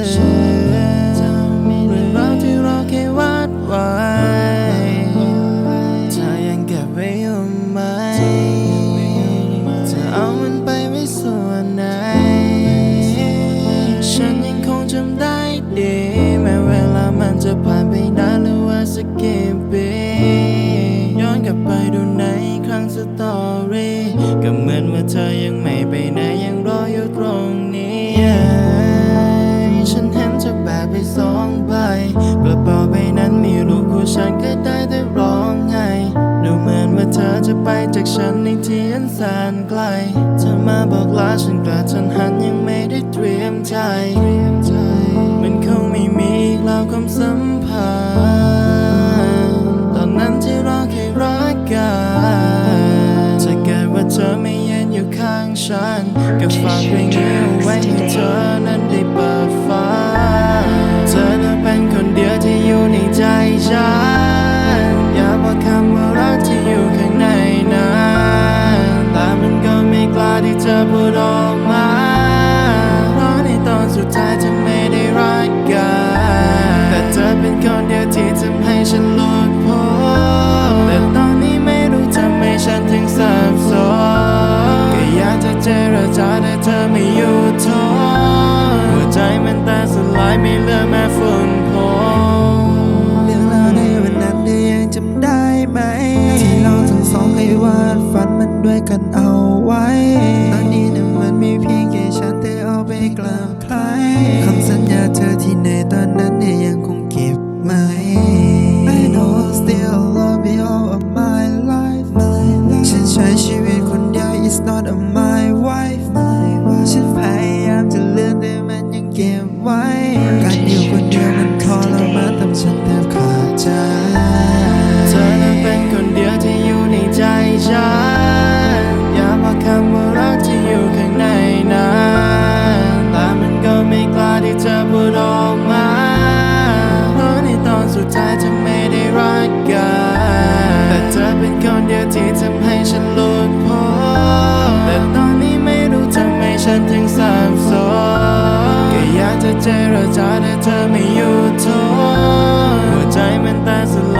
เรื่องราวที่เราเคยวาดไว้เธอยังเก็บไว้อยู่ไหมเธอเอามันไปไว้ส่วนไหน ฉันยังคงจำได้ดี แม้เวลามันจะผ่านไปนานหรือว่าสักกี่ปีย้อนกลับไปดูในครั้งสุดท้าย นไกลเธอมาบอกลาฉันกลัดจนหันยังไม่ได้เตรียมใจ มันคงไม่มีอีกแล้วความสัมพันธ์ตอนนั้นที่เราเคยรักกันถ้าเกิดว่าเธอไม่ยืนอยู่ข้างฉัน ก็ฝากเพลงนี้เอาไว้ให้เธอนั้นได้เปิดฟังเธอนั้นเป็นคนเดียวที่อยู่ในใจฉัน กล้าที่จะพูดออกมาเพราะในตอนสุดท้ายเธอไม่ได้รักกันแต่เธอเป็นคนเดียวที่ทำให้ฉันหลุดพ้นแต่ตอนนี้ไม่รู้ทำไมฉันถึงสับสนก็อยากจะเจรจาแต่เธอไม่อยู่ทนหัวใจมันแตกสลายไม่เหลือแม้ฝุ่นพงเรื่องราวในวันนั้นยังจำได้ไหม ที่เราทั้งสองเคยวาดฝันมันด้วยกันเอาไว้ มีเพียงแค่ฉันแต่เอาไปกล่าวใครคำสัญญาเธอที่ในตอนนั้นเนี่ยังคงเก็บไหม I know still love you all of my life ฉันใช้ชีวิตคนเดียว is not of my wife ฉันพยายามจะเลือนแต่มันยังเก็บไว้ สับสกอยากจะเจรจาแต่เธอไม่อยู่ทนหัวใจมันแต่สลาย